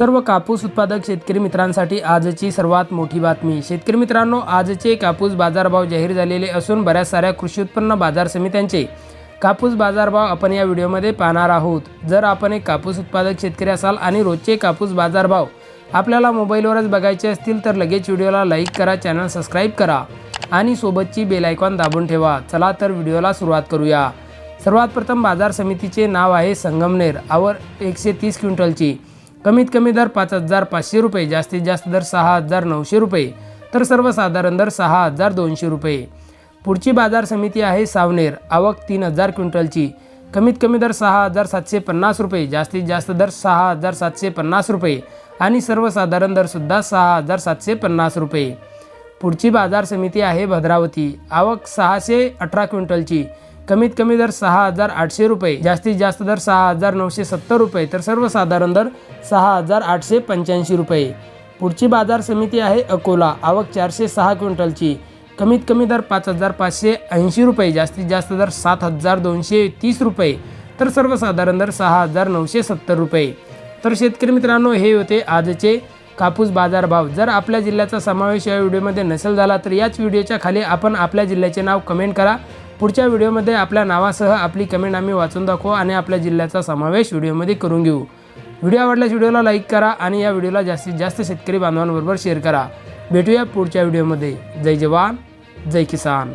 सर्व कापूस उत्पादक शेतकरी मित्रांसाठी आजची सर्वात मोठी बातमी. शेतकरी मित्रांनो आजचे कापूस बाजारभाव जाहीर झालेले असून बऱ्याच साऱ्या कृषी उत्पन्न बाजार समित्यांचे कापूस बाजारभाव आपण या व्हिडिओमध्ये पाहणार आहोत. जर आपण एक कापूस उत्पादक शेतकरी असाल आणि रोजचे कापूस बाजारभाव आपल्याला मोबाईलवरच बघायचे असतील तर लगेच व्हिडिओला लाईक करा चॅनल सबस्क्राईब करा आणि सोबतची बेल आयकॉन दाबून ठेवा. चला तर व्हिडिओला सुरुवात करूया. सर्वात प्रथम बाजार समितीचे नाव आहे संगमनेर. आवर एकशे तीस क्विंटलची. कमीत कमी दर पाच हजार पाचशे रुपये जास्तीत जास्त दर सहा हजार नऊशे रुपये तर सर्वसाधारण दर सहा हजार दोनशे रुपये. पुढची बाजार समिती आहे सावनेर आवक तीन हजार क्विंटलची. कमीत कमी दर सहा हजार सातशे पन्नास रुपये जास्तीत जास्त दर सहा हजार सातशे पन्नास रुपये आणि सर्वसाधारण दरसुद्धा सहा हजार सातशे पन्नास रुपये. पुढची बाजार समिती आहे भद्रावती आवक सहाशे अठरा क्विंटलची. कमीत कमी दर सहा हजार आठशे रुपये जास्तीत जास्त दर सहा हजार नऊशे सत्तर रुपये तर सर्वसाधारण दर सहा हजार आठशे पंच्याऐंशी रुपये. पुढची बाजार समिती आहे अकोला आवक चारशे सहा क्विंटलची. कमीत कमी दर पाच हजार पाचशे ऐंशी रुपये जास्तीत जास्त दर सात हजार दोनशे तीस रुपये तर सर्वसाधारण दर सहा हजार नऊशे सत्तर रुपये. तर शेतकरी मित्रांनो हे होते आजचे कापूस बाजारभाव. जर आपल्या जिल्ह्याचा समावेश या व्हिडिओमध्ये नसेल झाला तर याच व्हिडिओच्या खाली आपण आपल्या जिल्ह्याचे नाव कमेंट करा. पुढच्या व्हिडिओमध्ये आपल्या नावासह आपली कमेंट आम्ही वाचून दाखवू आणि आपल्या जिल्ह्याचा समावेश व्हिडिओमध्ये करून घेऊ. व्हिडिओ आवडल्यास व्हिडिओला लाईक करा आणि या व्हिडिओला जास्तीत जास्त शेतकरी बांधवांबरोबर शेअर करा. भेटूया पुढच्या व्हिडिओमध्ये. जय जवान जय किसान.